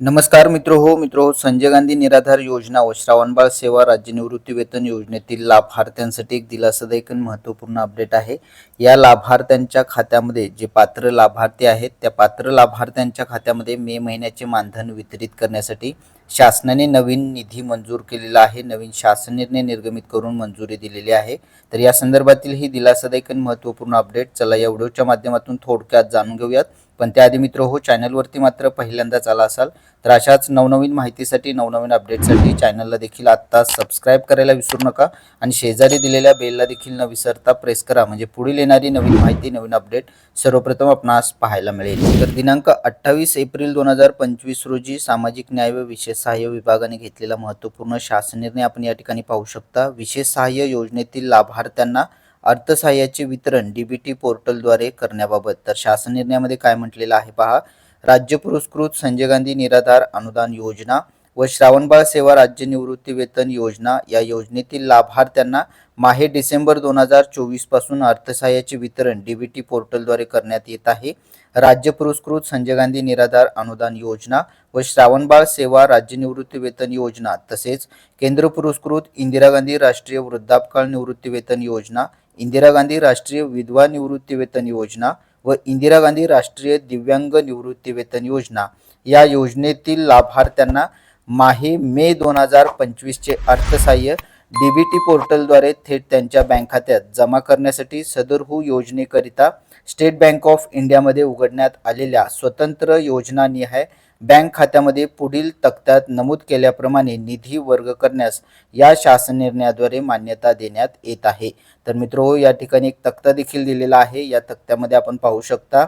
नमस्कार मित्र हो मित्र हो संजय गांधी निराधार योजना व श्रावणबाळ सेवा राज्य निवृत्ती वेतन योजनेतील लाभार्थ्यांसाठी एक दिलासादायक आणि महत्त्वपूर्ण अपडेट आहे. या लाभार्थ्यांच्या खात्यामध्ये जे पात्र लाभार्थी आहेत त्या पात्र लाभार्थ्यांच्या खात्यामध्ये मे महिन्याचे मानधन वितरित करण्यासाठी शासनाने नवीन निधी मंजूर केलेला आहे. नवीन शासन निर्णय निर्गमित करून मंजुरी दिलेली आहे. तर या संदर्भातील ही दिलासादायक आणि महत्त्वपूर्ण अपडेट चला या व्हिडिओच्या माध्यमातून थोडक्यात जाणून घेऊयात. पण त्याआधी मित्र हो चॅनलवरती मात्र पहिल्यांदाच आला असाल तर अशाच नवनवीन माहितीसाठी नवनवीन अपडेटसाठी चॅनलला देखील आत्ता सबस्क्राईब करायला विसरू नका आणि शेजारी दिलेल्या बेलला देखील न विसरता प्रेस करा. म्हणजे पुढील येणारी नवीन माहिती नवीन अपडेट सर्वप्रथम आपणास पाहायला मिळेल. तर दिनांक अठ्ठावीस एप्रिल दोन हजार पंचवीस रोजी सामाजिक न्याय व विशेष सहाय्य विभागाने घेतलेला महत्त्वपूर्ण शासन निर्णय आपण या ठिकाणी पाहू शकता. विशेष सहाय्य योजनेतील लाभार्थ्यांना अर्थसहाय्याचे वितरण डीबीटी पोर्टलद्वारे करण्याबाबत. तर शासन निर्णयामध्ये काय म्हटलेलं आहे पहा. राज्य पुरस्कृत संजय गांधी निराधार अनुदान योजना व श्रावणबाळ सेवा राज्य निवृत्ती वेतन योजना या योजनेतील लाभार्थ्यांना माहे डिसेंबर दोन हजार चोवीसपासून अर्थसहाय्याचे वितरण डीबीटी पोर्टलद्वारे करण्यात येत आहे. राज्य पुरस्कृत संजय गांधी निराधार अनुदान योजना व श्रावणबाळ सेवा राज्य निवृत्ती वेतन योजना तसेच केंद्र पुरस्कृत इंदिरा गांधी राष्ट्रीय वृद्धापकाळ निवृत्ती वेतन योजना इंदिरा गांधी राष्ट्रीय विधवा निवृत्ती वेतन योजना व इंदिरा गांधी राष्ट्रीय दिव्यांग निवृत्ती वेतन योजना या योजनेतील लाभार्थ्यांना माहे मे दोन हजार पंचवीसचे अर्थसहाय्य टी पोर्टलद्वारे थेट त्यांच्या बँक खात्यात जमा करण्यासाठी सदरहू योजनेकरिता स्टेट बँक ऑफ इंडियामध्ये उघडण्यात आलेल्या स्वतंत्र योजनानिहाय बँक खात्यामध्ये पुढील तक्त्यात नमूद केल्याप्रमाणे निधी वर्ग करण्यास या शासन निर्णयाद्वारे मान्यता देण्यात येत आहे. तर मित्र या ठिकाणी एक तक्ता देखील दिलेला आहे. या तक्त्यामध्ये आपण पाहू शकता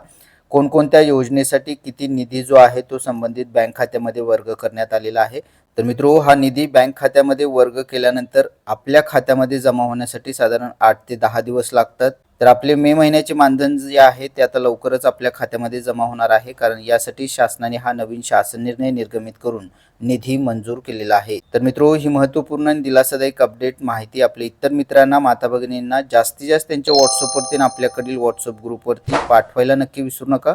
कोणकोणत्या योजनेसाठी किती निधी जो आहे तो संबंधित बँक खात्यामध्ये वर्ग करण्यात आलेला आहे. तर मित्रो हा निधी बँक खात्यामध्ये वर्ग केल्यानंतर आपल्या खात्यामध्ये जमा होण्यासाठी साधारण आठ ते दहा दिवस लागतात. तर आपले मे महिन्याचे मानधन जे आहे ते आता लवकरच आपल्या खात्यामध्ये जमा होणार आहे कारण यासाठी शासनाने हा नवीन शासन निर्णय निर्गमित करून निधी मंजूर केलेला आहे. तर मित्रो ही महत्त्वपूर्ण आणि दिलासादायक अपडेट माहिती आपल्या इतर मित्रांना माता भगिनींना जास्तीत जास्त त्यांच्या व्हॉट्सअपवरती आणि आपल्याकडील व्हॉट्सअप ग्रुपवरती पाठवायला नक्की विसरू नका.